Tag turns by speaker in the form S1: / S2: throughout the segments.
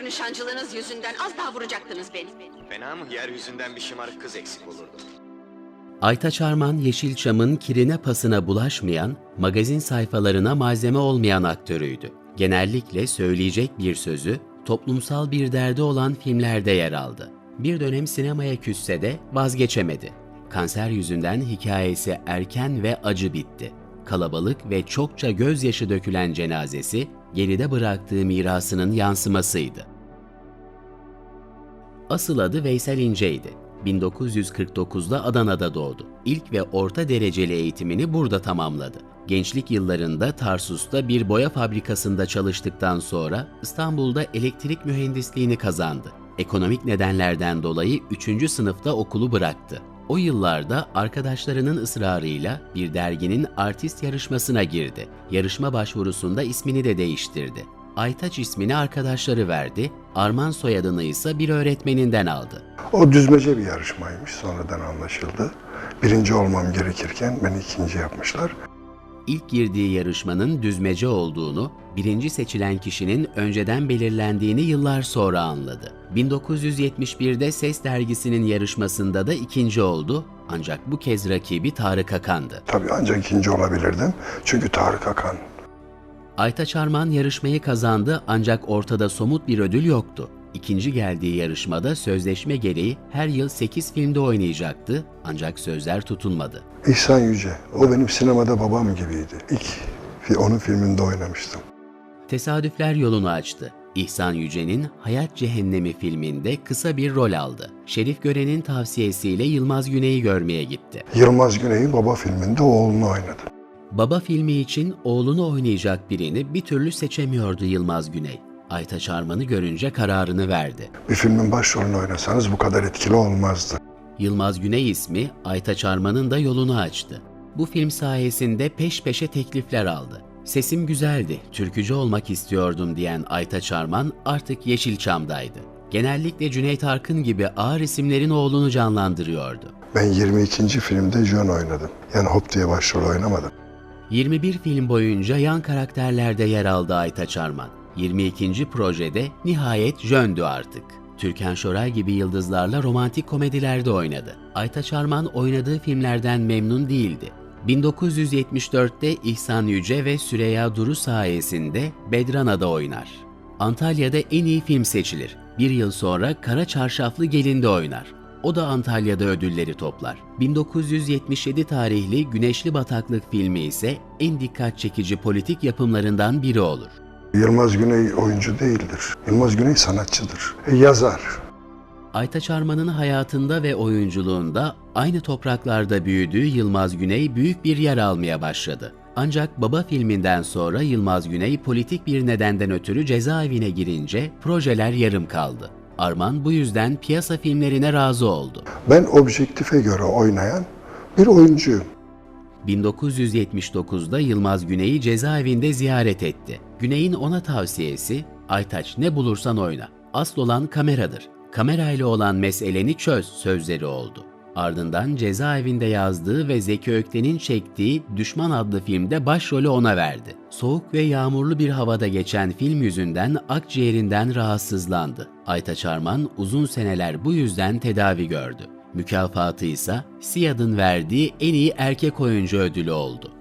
S1: kadar nişancılığınız yüzünden az daha vuracaktınız beni.
S2: Fena mı? Yeryüzünden bir şımarık kız eksik olurdu.
S3: Aytaç Arman Yeşilçam'ın kirine pasına bulaşmayan, magazin sayfalarına malzeme olmayan aktörüydü. Genellikle söyleyecek bir sözü, toplumsal bir derdi olan filmlerde yer aldı. Bir dönem sinemaya küsse de vazgeçemedi. Kanser yüzünden hikayesi erken ve acı bitti. Kalabalık ve çokça gözyaşı dökülen cenazesi, geride bıraktığı mirasının yansımasıydı. Asıl adı Veysel İnce'ydi. 1949'da Adana'da doğdu. İlk ve orta dereceli eğitimini burada tamamladı. Gençlik yıllarında Tarsus'ta bir boya fabrikasında çalıştıktan sonra İstanbul'da elektrik mühendisliğini kazandı. Ekonomik nedenlerden dolayı 3. sınıfta okulu bıraktı. O yıllarda arkadaşlarının ısrarıyla bir derginin artist yarışmasına girdi. Yarışma başvurusunda ismini de değiştirdi. Aytaç ismini arkadaşları verdi, Arman soyadını ise bir öğretmeninden aldı.
S4: O düzmece bir yarışmaymış sonradan anlaşıldı. Birinci olmam gerekirken beni ikinci yapmışlar.
S3: İlk girdiği yarışmanın düzmece olduğunu, birinci seçilen kişinin önceden belirlendiğini yıllar sonra anladı. 1971'de Ses dergisinin yarışmasında da ikinci oldu ancak bu kez rakibi Tarık Akan'dı.
S4: Tabii ancak ikinci olabilirdim. Çünkü Tarık Akan
S3: Aytaç Arman yarışmayı kazandı ancak ortada somut bir ödül yoktu. İkinci geldiği yarışmada sözleşme gereği her yıl 8 filmde oynayacaktı ancak sözler tutulmadı.
S4: İhsan Yüce. O benim sinemada babam gibiydi. İlk onun filminde oynamıştım.
S3: Tesadüfler yolunu açtı. İhsan Yüce'nin Hayat Cehennemi filminde kısa bir rol aldı. Şerif Gören'in tavsiyesiyle Yılmaz Güney'i görmeye gitti.
S4: Yılmaz Güney'in baba filminde oğlunu oynadı.
S3: Baba filmi için oğlunu oynayacak birini bir türlü seçemiyordu Yılmaz Güney. Aytaç Arman'ı görünce kararını verdi.
S4: Bir filmin başrolünü oynasanız bu kadar etkili olmazdı.
S3: Yılmaz Güney ismi Aytaç Arman'ın da yolunu açtı. Bu film sayesinde peş peşe teklifler aldı. Sesim güzeldi, türkücü olmak istiyordum diyen Aytaç Arman artık Yeşilçam'daydı. Genellikle Cüneyt Arkın gibi ağır isimlerin oğlunu canlandırıyordu.
S4: Ben 22. filmde John oynadım. Yani Hop diye başrol oynamadım.
S3: 21 film boyunca yan karakterlerde yer aldı Aytaç Arman. 22. projede nihayet jöndü artık. Türkan Şoray gibi yıldızlarla romantik komedilerde oynadı. Aytaç Arman oynadığı filmlerden memnun değildi. 1974'te İhsan Yüce ve Süreyya Duru sayesinde Bedrana'da oynar. Antalya'da en iyi film seçilir. Bir yıl sonra Kara Çarşaflı Gelin'de oynar. O da Antalya'da ödülleri toplar. 1977 tarihli Güneşli Bataklık filmi ise en dikkat çekici politik yapımlarından biri olur.
S4: Yılmaz Güney oyuncu değildir. Yılmaz Güney sanatçıdır. E, yazar.
S3: Aytaç Arman'ın hayatında ve oyunculuğunda aynı topraklarda büyüdüğü Yılmaz Güney büyük bir yer almaya başladı. Ancak Baba filminden sonra Yılmaz Güney politik bir nedenden ötürü cezaevine girince projeler yarım kaldı. Arman bu yüzden piyasa filmlerine razı oldu.
S4: Ben objektife göre oynayan bir oyuncuyum.
S3: 1979'da Yılmaz Güney'i cezaevinde ziyaret etti. Güney'in ona tavsiyesi, Aytaç ne bulursan oyna. Asıl olan kameradır. Kamerayla olan meseleni çöz sözleri oldu. Ardından cezaevinde yazdığı ve Zeki Ökten'in çektiği Düşman adlı filmde başrolü ona verdi. Soğuk ve yağmurlu bir havada geçen film yüzünden akciğerinden rahatsızlandı. Aytaç Arman uzun seneler bu yüzden tedavi gördü. Mükafatı ise Siyad'ın verdiği en iyi erkek oyuncu ödülü oldu.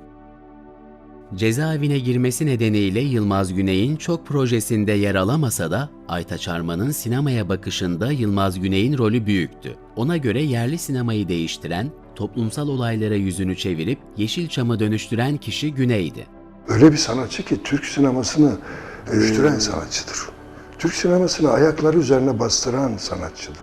S3: Cezaevine girmesi nedeniyle Yılmaz Güney'in çok projesinde yer alamasa da Aytaç Arman'ın sinemaya bakışında Yılmaz Güney'in rolü büyüktü. Ona göre yerli sinemayı değiştiren, toplumsal olaylara yüzünü çevirip Yeşilçam'ı dönüştüren kişi Güney'di.
S4: Öyle bir sanatçı ki Türk sinemasını dönüştüren sanatçıdır. Türk sinemasını ayakları üzerine bastıran sanatçıdır.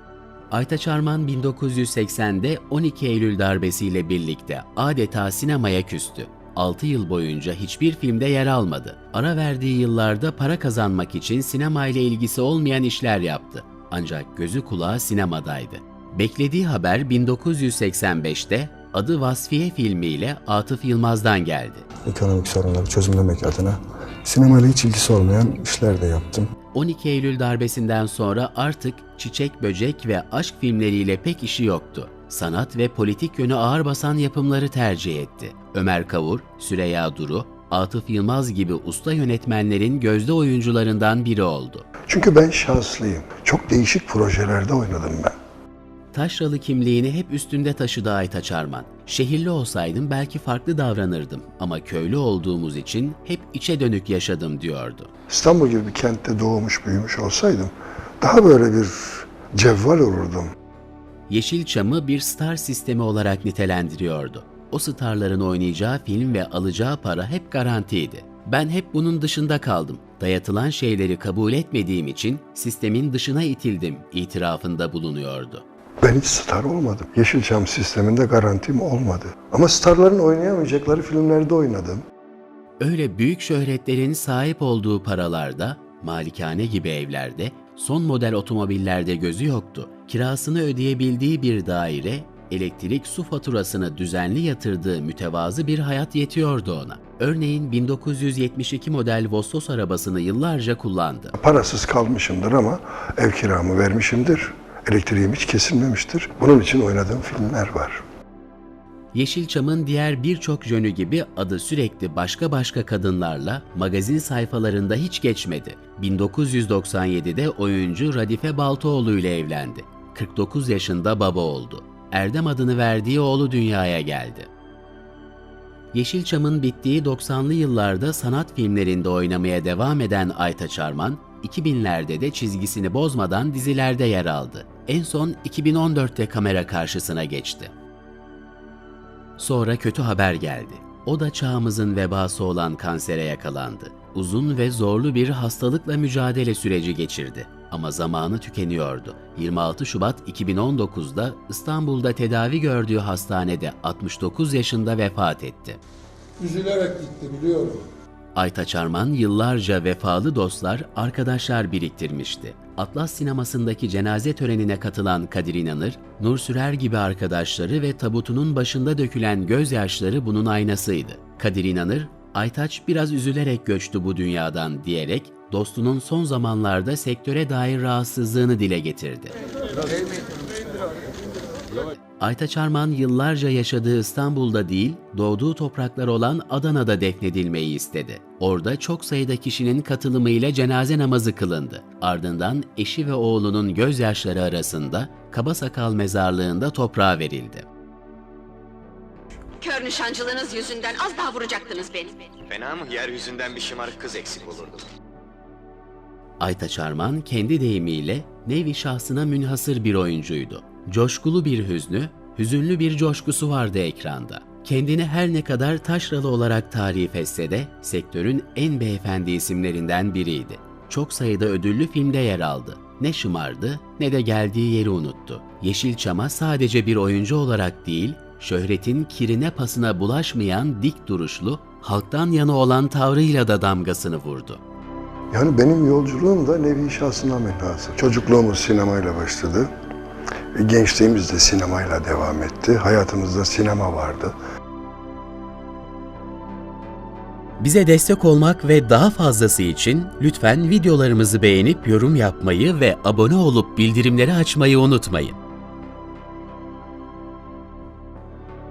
S3: Aytaç Arman 1980'de 12 Eylül darbesiyle birlikte adeta sinemaya küstü. 6 yıl boyunca hiçbir filmde yer almadı. Ara verdiği yıllarda para kazanmak için sinema ile ilgisi olmayan işler yaptı. Ancak gözü kulağı sinemadaydı. Beklediği haber 1985'te adı Vasfiye filmiyle Atıf Yılmaz'dan geldi.
S5: ekonomik sorunları çözümlemek adına sinemayla hiç ilgisi olmayan işler de yaptım.
S3: 12 Eylül darbesinden sonra artık çiçek, böcek ve aşk filmleriyle pek işi yoktu. Sanat ve politik yönü ağır basan yapımları tercih etti. Ömer Kavur, Süreyya Duru, Atıf Yılmaz gibi usta yönetmenlerin gözde oyuncularından biri oldu.
S4: Çünkü ben şanslıyım. Çok değişik projelerde oynadım ben.
S3: Taşralı kimliğini hep üstünde taşıdı Aytaç Arman. Şehirli olsaydım belki farklı davranırdım ama köylü olduğumuz için hep içe dönük yaşadım diyordu.
S4: İstanbul gibi bir kentte doğmuş büyümüş olsaydım daha böyle bir cevval olurdum.
S3: Yeşilçam'ı bir star sistemi olarak nitelendiriyordu. O starların oynayacağı film ve alacağı para hep garantiydi. Ben hep bunun dışında kaldım. Dayatılan şeyleri kabul etmediğim için sistemin dışına itildim itirafında bulunuyordu.
S4: Ben hiç star olmadım. Yeşilçam sisteminde garantim olmadı. Ama starların oynayamayacakları filmlerde oynadım.
S3: Öyle büyük şöhretlerin sahip olduğu paralarda, malikane gibi evlerde, son model otomobillerde gözü yoktu. Kirasını ödeyebildiği bir daire, elektrik su faturasını düzenli yatırdığı mütevazı bir hayat yetiyordu ona. Örneğin 1972 model Vossos arabasını yıllarca kullandı.
S4: Parasız kalmışımdır ama ev kiramı vermişimdir. Elektriğim hiç kesilmemiştir. Bunun için oynadığım filmler var.
S3: Yeşilçam'ın diğer birçok jönü gibi adı sürekli başka başka kadınlarla magazin sayfalarında hiç geçmedi. 1997'de oyuncu Radife Baltoğlu ile evlendi. 49 yaşında baba oldu. Erdem adını verdiği oğlu dünyaya geldi. Yeşilçam'ın bittiği 90'lı yıllarda sanat filmlerinde oynamaya devam eden Aytaç Arman, 2000'lerde de çizgisini bozmadan dizilerde yer aldı. En son 2014'te kamera karşısına geçti. Sonra kötü haber geldi. O da çağımızın vebası olan kansere yakalandı. Uzun ve zorlu bir hastalıkla mücadele süreci geçirdi. Ama zamanı tükeniyordu. 26 Şubat 2019'da İstanbul'da tedavi gördüğü hastanede 69 yaşında vefat etti.
S6: Üzülerek gitti biliyorum.
S3: Aytaç Arman yıllarca vefalı dostlar, arkadaşlar biriktirmişti. Atlas sinemasındaki cenaze törenine katılan Kadir İnanır, Nur Sürer gibi arkadaşları ve tabutunun başında dökülen gözyaşları bunun aynasıydı. Kadir İnanır, Aytaç biraz üzülerek göçtü bu dünyadan diyerek dostunun son zamanlarda sektöre dair rahatsızlığını dile getirdi. Aytaç Arman yıllarca yaşadığı İstanbul'da değil, doğduğu topraklar olan Adana'da defnedilmeyi istedi. Orada çok sayıda kişinin katılımıyla cenaze namazı kılındı. Ardından eşi ve oğlunun gözyaşları arasında Kabasakal mezarlığında toprağa verildi.
S1: Kör nişancılığınız yüzünden az daha vuracaktınız beni.
S2: Fena mı? Yeryüzünden bir şımarık kız eksik olurdu.
S3: Aytaç Arman kendi deyimiyle nevi şahsına münhasır bir oyuncuydu. Coşkulu bir hüznü, hüzünlü bir coşkusu vardı ekranda. Kendini her ne kadar taşralı olarak tarif etse de sektörün en beyefendi isimlerinden biriydi. Çok sayıda ödüllü filmde yer aldı. Ne şımardı ne de geldiği yeri unuttu. Yeşilçam'a sadece bir oyuncu olarak değil, şöhretin kirine pasına bulaşmayan dik duruşlu, halktan yana olan tavrıyla da damgasını vurdu.
S4: Yani benim yolculuğum da nevi şahsına menhasır. Çocukluğumuz sinemayla başladı. Gençliğimiz de sinemayla devam etti. Hayatımızda sinema vardı.
S3: Bize destek olmak ve daha fazlası için lütfen videolarımızı beğenip yorum yapmayı ve abone olup bildirimleri açmayı unutmayın.